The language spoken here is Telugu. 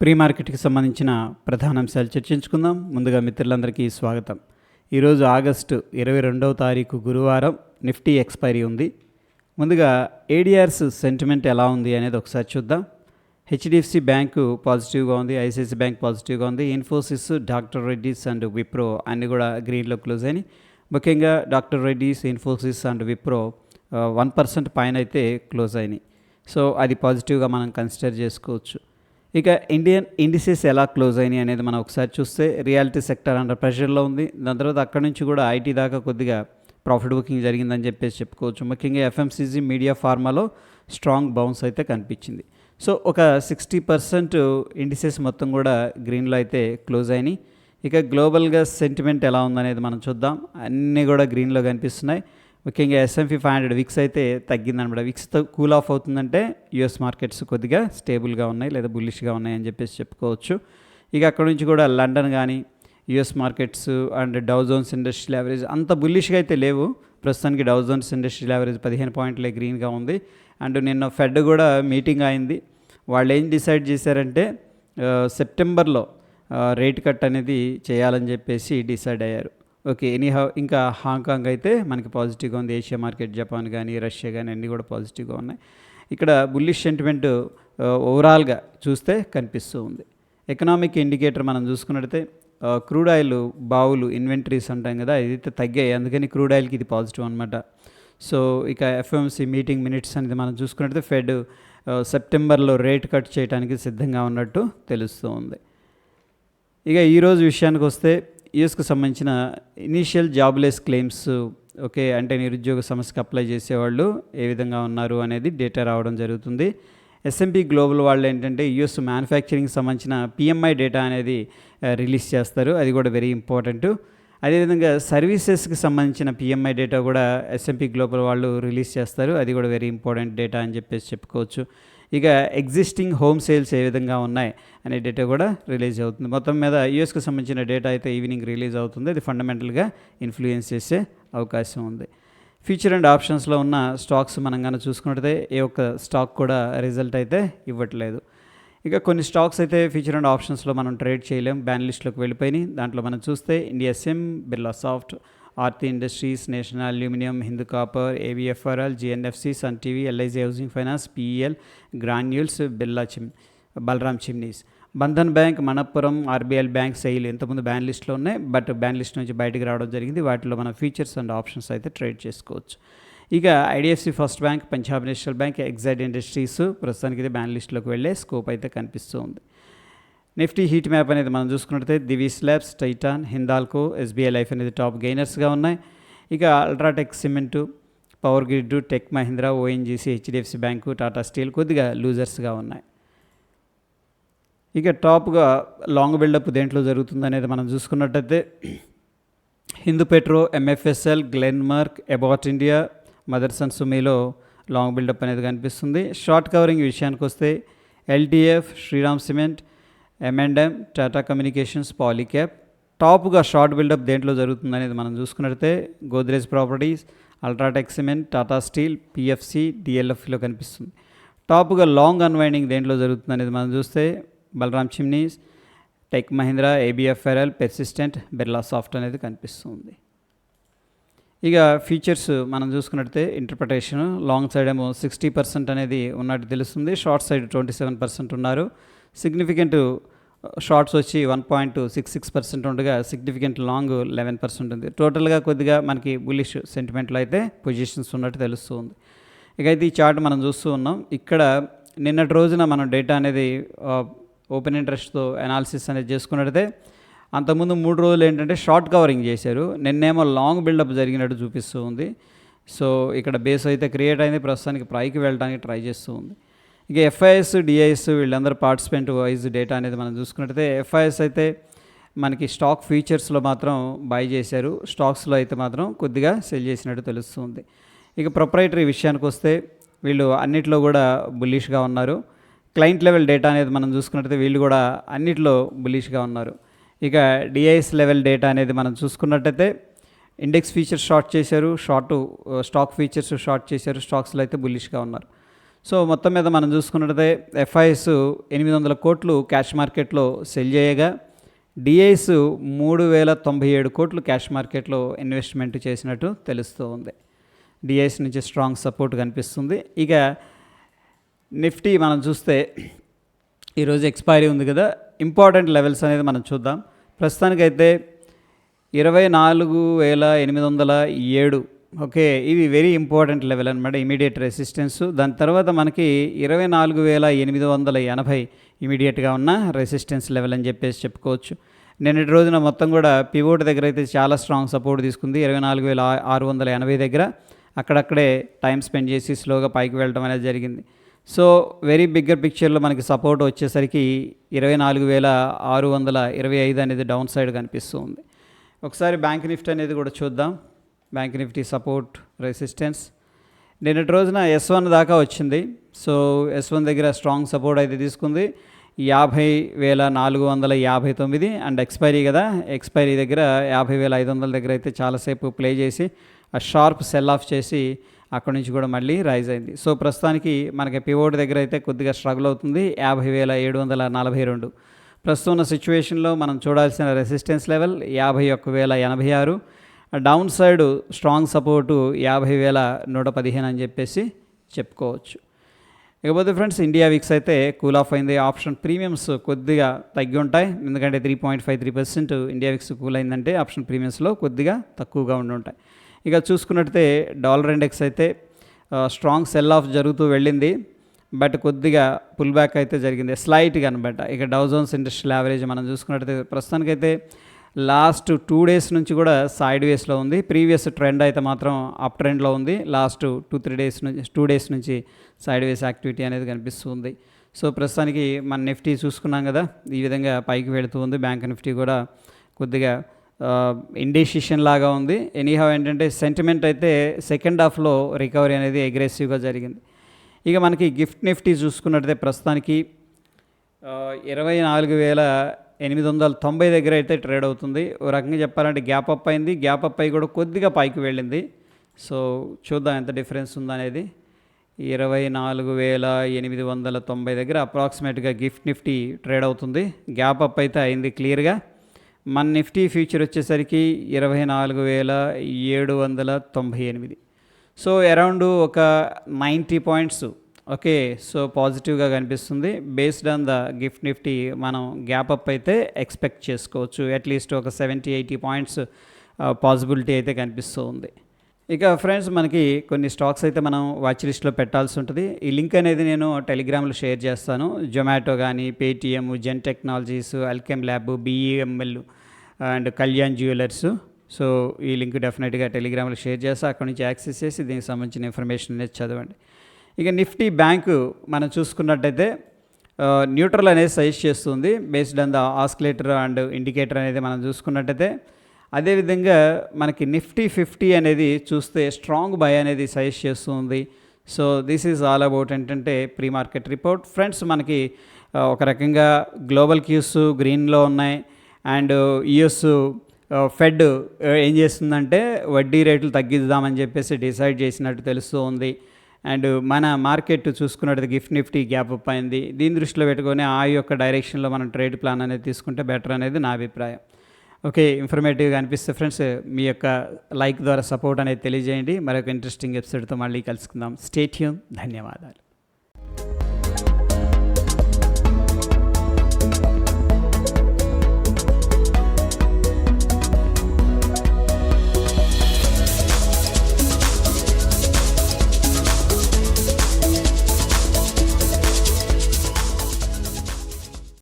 ప్రీ మార్కెట్కి సంబంధించిన ప్రధాన అంశాలు చర్చించుకుందాం. ముందుగా మిత్రులందరికీ స్వాగతం. ఈరోజు ఆగస్టు ఇరవై రెండవ తారీఖు గురువారం నిఫ్టీ ఎక్స్పైరీ ఉంది. ముందుగా ఏడిఆర్స్ సెంటిమెంట్ ఎలా ఉంది అనేది ఒకసారి చూద్దాం. హెచ్డిఎఫ్సి బ్యాంకు పాజిటివ్గా ఉంది ఐసిఐసి బ్యాంక్ పాజిటివ్గా ఉంది ఇన్ఫోసిస్ డాక్టర్ రెడ్డిస్ అండ్ విప్రో అన్నీ కూడా గ్రీన్లో క్లోజ్ అయినాయి. ముఖ్యంగా doctor Reddy's Infosys and Wipro one percent పైన అయితే క్లోజ్ అయినాయి. సో అది పాజిటివ్గా మనం కన్సిడర్ చేసుకోవచ్చు. ఇక ఇండియన్ ఇండిసెస్ ఎలా క్లోజ్ అయినాయి అనేది మనం ఒకసారి చూస్తే రియాలిటీ సెక్టర్ అండర్ ప్రెషర్లో ఉంది. దాని తర్వాత అక్కడ నుంచి కూడా ఐటీ దాకా కొద్దిగా ప్రాఫిట్ బుకింగ్ జరిగిందని చెప్పేసి చెప్పుకోవచ్చు. ముఖ్యంగా ఎఫ్ఎంసీజీ మీడియా ఫార్మాలో స్ట్రాంగ్ బౌన్స్ అయితే కనిపించింది. సో ఒక సిక్స్టీ పర్సెంట్ ఇండిసెస్ మొత్తం కూడా గ్రీన్లో అయితే క్లోజ్ అయినాయి. ఇక గ్లోబల్గా సెంటిమెంట్ ఎలా ఉందనేది మనం చూద్దాం. అన్నీ కూడా గ్రీన్లో కనిపిస్తున్నాయి. ముఖ్యంగా ఎస్ఎంపి ఫైవ్ హండ్రెడ్ విక్స్ అయితే తగ్గిందనమాట. విక్స్తో కూల్ ఆఫ్ అవుతుందంటే యుఎస్ మార్కెట్స్ కొద్దిగా స్టేబుల్గా ఉన్నాయి లేదా బుల్లిష్గా ఉన్నాయి అని చెప్పేసి చెప్పుకోవచ్చు. ఇక అక్కడ నుంచి కూడా లండన్ కానీ US markets and Dow Jones industrial average అంత బుల్లిష్గా అయితే లేవు. ప్రస్తుతానికి డౌజోన్స్ ఇండస్ట్రియల్ యావరేజ్ పదిహేను పాయింట్లే గ్రీన్గా ఉంది. అండ్ నిన్న ఫెడ్ కూడా మీటింగ్ అయింది. వాళ్ళు ఏం డిసైడ్ చేశారంటే సెప్టెంబర్లో రేట్ కట్ అనేది చేయాలని చెప్పేసి డిసైడ్ అయ్యారు. ఓకే ఎనీహౌ ఇంకా హాంకాంగ్ అయితే మనకి పాజిటివ్గా ఉంది. ఏషియా మార్కెట్ జపాన్ కానీ రష్యా కానీ అన్నీ కూడా పాజిటివ్గా ఉన్నాయి. ఇక్కడ బుల్లిష్ సెంటిమెంట్ ఓవరాల్గా చూస్తే కనిపిస్తూ ఉంది. ఎకనామిక్ ఇండికేటర్ మనం చూసుకున్నట్టయితే క్రూడ్ ఆయిల్ బావులు ఇన్వెంటరీస్ అంటాం కదా ఇదైతే తగ్గాయి. అందుకని క్రూడ్ ఆయిల్కి ఇది పాజిటివ్ అనమాట సో ఇక ఎఫ్ఎంసి మీటింగ్ మినిట్స్ అనేది మనం చూసుకున్నట్టయితే ఫెడ్ సెప్టెంబర్లో రేట్ కట్ చేయడానికి సిద్ధంగా ఉన్నట్టు తెలుస్తూ ఉంది. ఇక ఈరోజు విషయానికి వస్తే యూఎస్కు సంబంధించిన ఇనీషియల్ జాబ్లెస్ క్లెయిమ్స్ ఓకే అంటే నిరుద్యోగ సమస్యకు అప్లై చేసేవాళ్ళు ఏ విధంగా ఉన్నారు అనేది డేటా రావడం జరుగుతుంది. ఎస్ఎంపీ గ్లోబల్ వాళ్ళు ఏంటంటే యుఎస్ మ్యానుఫ్యాక్చరింగ్ సంబంధించిన పిఎంఐ డేటా అనేది రిలీజ్ చేస్తారు. అది కూడా వెరీ ఇంపార్టెంట్. అదేవిధంగా సర్వీసెస్కి సంబంధించిన పిఎంఐ డేటా కూడా ఎస్ఎంపీ గ్లోబల్ వాళ్ళు రిలీజ్ చేస్తారు. అది కూడా వెరీ ఇంపార్టెంట్ డేటా అని చెప్పేసి చెప్పుకోవచ్చు. ఇక ఎగ్జిస్టింగ్ హోమ్ సేల్స్ ఏ విధంగా ఉన్నాయి అనే డేటా కూడా రిలీజ్ అవుతుంది. మొత్తం మీద యూఎస్కి సంబంధించిన డేటా అయితే ఈవినింగ్ రిలీజ్ అవుతుంది. అది ఫండమెంటల్గా ఇన్ఫ్లుయెన్స్ చేసే అవకాశం ఉంది. ఫ్యూచర్ అండ్ ఆప్షన్స్లో ఉన్న స్టాక్స్ మనం కనుక చూసుకుంటే ఏ ఒక్క స్టాక్ కూడా రిజల్ట్ అయితే ఇవ్వట్లేదు. ఇక కొన్ని స్టాక్స్ అయితే ఫ్యూచర్ అండ్ ఆప్షన్స్లో మనం ట్రేడ్ చేయలేం. బ్యాన్ లిస్ట్లోకి వెళ్ళిపోయినాయి. దాంట్లో మనం చూస్తే India SIM Birlasoft Aarti industries national aluminium Hindu copper ABFRL GNFC Sun TV LIC housing finance PEL granules Birla చిమ్ Balram chimneys. Bandhan bank Manappuram RBL bank SAIL ఇంతకుముందు బ్యాన్ లిస్ట్లో ఉన్నాయి బట్ బ్యాన్ లిస్ట్ నుంచి బయటకు రావడం జరిగింది. వాటిలో మనం ఫీచర్స్ అండ్ ఆప్షన్స్ అయితే ట్రేడ్ చేసుకోవచ్చు. ఇక IDFC first bank Punjab national bank Exide industries ప్రస్తుతానికి ఇది బ్యాన్ లిస్ట్లోకి వెళ్ళే స్కోప్ అయితే కనిపిస్తూ ఉంది. నిఫ్టీ హీట్ మ్యాప్ అనేది మనం చూసుకున్నట్టయితే Divi's labs Titan Hindalco SBI life అనేది టాప్ గెయినర్స్గా ఉన్నాయి. ఇక UltraTech cement power grid tech Mahindra ONGC HDFC bank Tata steel కొద్దిగా లూజర్స్గా ఉన్నాయి. ఇక టాప్గా లాంగ్ బిల్డప్ దేంట్లో జరుగుతుంది అనేది మనం చూసుకున్నట్టయితే Hindu petro MFSL Glenmark Abbott India Motherson సుమీలో long buildup అనేది కనిపిస్తుంది. షార్ట్ కవరింగ్ విషయానికి వస్తే LTF Shriram cement M and M Tata communications Polycab టాప్గా short buildup దేంట్లో జరుగుతుంది అనేది మనం చూసుకున్నట్టయితే Godrej properties UltraTech cement Tata steel PFC డిఎల్ఎఫ్లో కనిపిస్తుంది. టాప్గా లాంగ్ అన్వైండింగ్ దేంట్లో జరుగుతుంది అనేది మనం చూస్తే Balram chimneys tech Mahindra ABFRL persistent Birlasoft అనేది కనిపిస్తుంది. ఇక ఫీచర్స్ మనం చూసుకున్నట్టయితే ఇంటర్ప్రిటేషన్ లాంగ్ సైడ్ ఏమో సిక్స్టీ పర్సెంట్ అనేది ఉన్నట్టు తెలుస్తుంది. Short side twenty seven percent ఉన్నారు. సిగ్నిఫికెంట్ షార్ట్స్ uh, వచ్చి one point six six percent ఉండగా సిగ్నిఫికెంట్ లాంగ్ లెవెన్ పర్సెంట్ ఉంది. టోటల్గా కొద్దిగా మనకి బులిష్ సెంటిమెంట్లో అయితే పొజిషన్స్ ఉన్నట్టు తెలుస్తుంది. ఇక అయితే ఈ చార్ట్ మనం చూస్తూ ఉన్నాం. ఇక్కడ నిన్నటి రోజున మనం డేటా అనేది ఓపెన్ ఇంట్రెస్ట్తో అనాలిసిస్ అనేది చేసుకున్నట్టయితే అంతకుముందు మూడు రోజులు ఏంటంటే షార్ట్ కవరింగ్ చేశారు. నిన్నేమో లాంగ్ బిల్డప్ జరిగినట్టు చూపిస్తూ ఉంది. సో ఇక్కడ బేస్ అయితే క్రియేట్ అయింది. ప్రస్తుతానికి పైకి వెళ్ళడానికి ట్రై చేస్తూ ఉంది. ఇక ఎఫ్ఐఎస్ డిఐఎస్ వీళ్ళందరూ పార్టిసిపెంట్ వైజ్ డేటా అనేది మనం చూసుకున్నట్టయితే ఎఫ్ఐఎస్ అయితే మనకి స్టాక్ ఫీచర్స్లో మాత్రం బై చేశారు. స్టాక్స్లో అయితే మాత్రం కొద్దిగా సెల్ చేసినట్టు తెలుస్తుంది. ఇక ప్రొప్రైటరీ విషయానికి వస్తే వీళ్ళు అన్నిట్లో కూడా బుల్లిష్గా ఉన్నారు. క్లయింట్ లెవెల్ డేటా అనేది మనం చూసుకున్నట్టయితే వీళ్ళు కూడా అన్నిట్లో బుల్లిష్గా ఉన్నారు. ఇక డిఐఎస్ లెవెల్ డేటా అనేది మనం చూసుకున్నట్టయితే ఇండెక్స్ ఫీచర్స్ షార్ట్ చేశారు. షార్ట్ స్టాక్ ఫీచర్స్ షార్ట్ చేశారు. స్టాక్స్లో అయితే బుల్లిష్గా ఉన్నారు. సో మొత్తం మీద మనం చూసుకున్నట్లయితే ఎఫ్ఐఎస్ ఎనిమిది వందల కోట్లు క్యాష్ మార్కెట్లో సెల్ చేయగా డిఐస్ మూడు వేల తొంభై ఏడు కోట్లు క్యాష్ మార్కెట్లో ఇన్వెస్ట్మెంట్ చేసినట్టు తెలుస్తూ ఉంది డిఐస్ నుంచి స్ట్రాంగ్ సపోర్ట్ కనిపిస్తుంది. ఇక నిఫ్టీ మనం చూస్తే ఈరోజు ఎక్స్పైరీ ఉంది కదా ఇంపార్టెంట్ లెవెల్స్ అనేది మనం చూద్దాం. ప్రస్తుతానికైతే ఇరవై నాలుగు వేల ఎనిమిది వందల ఏడు ఓకే ఇది వెరీ ఇంపార్టెంట్ లెవెల్ అనమాట ఇమీడియట్ రెసిస్టెన్స్. దాని తర్వాత మనకి ఇరవై నాలుగు వేల ఎనిమిది వందల ఎనభై ఇమీడియట్గా ఉన్న రెసిస్టెన్స్ లెవెల్ అని చెప్పేసి చెప్పుకోవచ్చు. నిన్నటి రోజున మొత్తం కూడా పివోట్ దగ్గర అయితే చాలా స్ట్రాంగ్ సపోర్ట్ తీసుకుంది. ఇరవై నాలుగు వేల ఆరు వందల ఎనభై దగ్గర అక్కడక్కడే టైం స్పెండ్ చేసి స్లోగా పైకి వెళ్ళడం అనేది జరిగింది. సో వెరీ బిగ్గర్ పిక్చర్లో మనకి సపోర్ట్ వచ్చేసరికి ఇరవై నాలుగు వేల ఆరు వందల ఇరవై ఐదు అనేది డౌన్ సైడ్ కనిపిస్తూ ఉంది ఒకసారి బ్యాంక్ నిఫ్ట్ అనేది కూడా చూద్దాం. బ్యాంక్ నిఫ్టీ సపోర్ట్ రెసిస్టెన్స్ నిన్నటి రోజున ఎస్ వన్ దాకా వచ్చింది. సో ఎస్ వన్ దగ్గర స్ట్రాంగ్ సపోర్ట్ అయితే తీసుకుంది. యాభై వేల నాలుగు వందల యాభై తొమ్మిది అండ్ ఎక్స్పైరీ కదా. ఎక్స్పైరీ దగ్గర యాభై వేల ఐదు వందల దగ్గర అయితే చాలాసేపు ప్లే చేసి ఆ షార్ప్ సెల్ ఆఫ్ చేసి అక్కడి నుంచి కూడా మళ్ళీ రైజ్ అయింది. సో ప్రస్తుతానికి మనకి పివోట్ దగ్గర అయితే కొద్దిగా స్ట్రగుల్ అవుతుంది. యాభై వేల ఏడు వందల నలభై రెండు. ప్రస్తుతం ఉన్న సిచ్యువేషన్లో మనం చూడాల్సిన రెసిస్టెన్స్ లెవెల్ యాభై ఒక్క వేల ఎనభై ఆరు. డౌన్ సైడ్ స్ట్రాంగ్ సపోర్టు యాభై వేల నూట పదిహేను అని చెప్పేసి చెప్పుకోవచ్చు. ఇకపోతే ఫ్రెండ్స్ ఇండియా విక్స్ అయితే కూల్ ఆఫ్ అయింది. ఆప్షన్ ప్రీమియమ్స్ కొద్దిగా తగ్గి ఉంటాయి. ఎందుకంటే three point five three percent India VIX cool అయిందంటే ఆప్షన్ ప్రీమియమ్స్లో కొద్దిగా తక్కువగా ఉండి ఉంటాయి. ఇక చూసుకున్నట్టయితే డాలర్ ఇండెక్స్ అయితే స్ట్రాంగ్ సెల్ ఆఫ్ జరుగుతూ వెళ్ళింది. బట్ కొద్దిగా పుల్ బ్యాక్ అయితే జరిగింది. స్లైట్గా అనమాట ఇక డౌజోన్స్ ఇండస్ట్రియల్ యావరేజ్ మనం చూసుకున్నట్టయితే ప్రస్తుతానికైతే లాస్ట్ టూ డేస్ నుంచి కూడా సైడ్ వేస్లో ఉంది. ప్రీవియస్ ట్రెండ్ అయితే మాత్రం అప్ ట్రెండ్లో ఉంది. లాస్ట్ టూ త్రీ డేస్ నుంచి టూ డేస్ నుంచి సైడ్ వేస్ యాక్టివిటీ అనేది కనిపిస్తుంది. సో ప్రస్తుతానికి మన నిఫ్టీ చూసుకున్నాం కదా. ఈ విధంగా పైకి వెళుతూ ఉంది. బ్యాంక్ నిఫ్టీ కూడా కొద్దిగా ఇండిసిషన్ లాగా ఉంది. ఎనీహావ్ ఏంటంటే సెంటిమెంట్ అయితే సెకండ్ హాఫ్లో రికవరీ అనేది అగ్రెసివ్గా జరిగింది. ఇక మనకి గిఫ్ట్ నిఫ్టీ చూసుకున్నట్టయితే ప్రస్తుతానికి ఇరవై నాలుగు వేల ఎనిమిది వందల తొంభై దగ్గర అయితే ట్రేడ్ అవుతుంది. ఓ రకంగా చెప్పాలంటే గ్యాప్ అప్ అయింది. గ్యాప్ అప్ అయి కూడా కొద్దిగా పైకి వెళ్ళింది. సో చూద్దాం ఎంత డిఫరెన్స్ ఉందనేది. ఇరవై నాలుగు వేల ఎనిమిది వందల తొంభై దగ్గర అప్రాక్సిమేట్గా గిఫ్ట్ నిఫ్టీ ట్రేడ్ అవుతుంది. గ్యాప్ అప్ అయితే అయింది క్లియర్గా మన నిఫ్టీ ఫ్యూచర్ వచ్చేసరికి ఇరవై నాలుగు వేల ఏడు వందల తొంభై ఎనిమిది. సో అరౌండ్ ఒక నైంటీ పాయింట్స్ ఓకే సో పాజిటివ్గా కనిపిస్తుంది. Based on the GIFT Nifty మనం గ్యాప్ అప్ అయితే ఎక్స్పెక్ట్ చేసుకోవచ్చు. అట్లీస్ట్ ఒక సెవెంటీ ఎయిటీ పాయింట్స్ పాసిబిలిటీ అయితే కనిపిస్తూ ఉంది ఇక ఫ్రెండ్స్ మనకి కొన్ని స్టాక్స్ అయితే మనం వాచ్ లిస్ట్లో పెట్టాల్సి ఉంటుంది. ఈ లింక్ అనేది నేను టెలిగ్రామ్లో షేర్ చేస్తాను. జొమాటో కానీ Paytm Zen technologies Alkem lab BEML and Kalyan jewellers. So ఈ లింక్ డెఫినెట్గా టెలిగ్రామ్లో షేర్ చేస్తే. అక్కడ నుంచి యాక్సెస్ చేసి దీనికి సంబంధించిన ఇన్ఫర్మేషన్ అనేది చదవండి. ఇక నిఫ్టీ బ్యాంకు మనం చూసుకున్నట్టయితే న్యూట్రల్ అనేది సజెస్ట్ చేస్తుంది based on the oscillator and indicator అనేది మనం చూసుకున్నట్టయితే. అదేవిధంగా మనకి నిఫ్టీ ఫిఫ్టీ అనేది చూస్తే స్ట్రాంగ్ బై అనేది సజెస్ట్ చేస్తుంది. So this is all about ఏంటంటే ప్రీ మార్కెట్ రిపోర్ట్ ఫ్రెండ్స్ మనకి ఒక రకంగా గ్లోబల్ క్యూస్ గ్రీన్లో ఉన్నాయి. అండ్ యుఎస్ ఫెడ్ ఏం చేస్తుందంటే వడ్డీ రేట్లు తగ్గిద్దామని చెప్పేసి డిసైడ్ చేసినట్టు తెలుస్తూ ఉంది అండ్ మన మార్కెట్ చూసుకున్నట్టు గిఫ్ట్ నిఫ్టీ గ్యాప్ అప్ అయింది. దీని దృష్టిలో పెట్టుకొని ఆ యొక్క డైరెక్షన్లో మనం ట్రేడ్ ప్లాన్ అనేది తీసుకుంటే బెటర్ అనేది నా అభిప్రాయం. ఓకే ఇన్ఫర్మేటివ్గా అనిపిస్తే ఫ్రెండ్స్ మీ యొక్క లైక్ ద్వారా సపోర్ట్ అనేది తెలియజేయండి. మరొక ఇంట్రెస్టింగ్ ఎపిసోడ్తో మళ్ళీ కలుసుకుందాం. స్టేట్యూన్ ధన్యవాదాలు.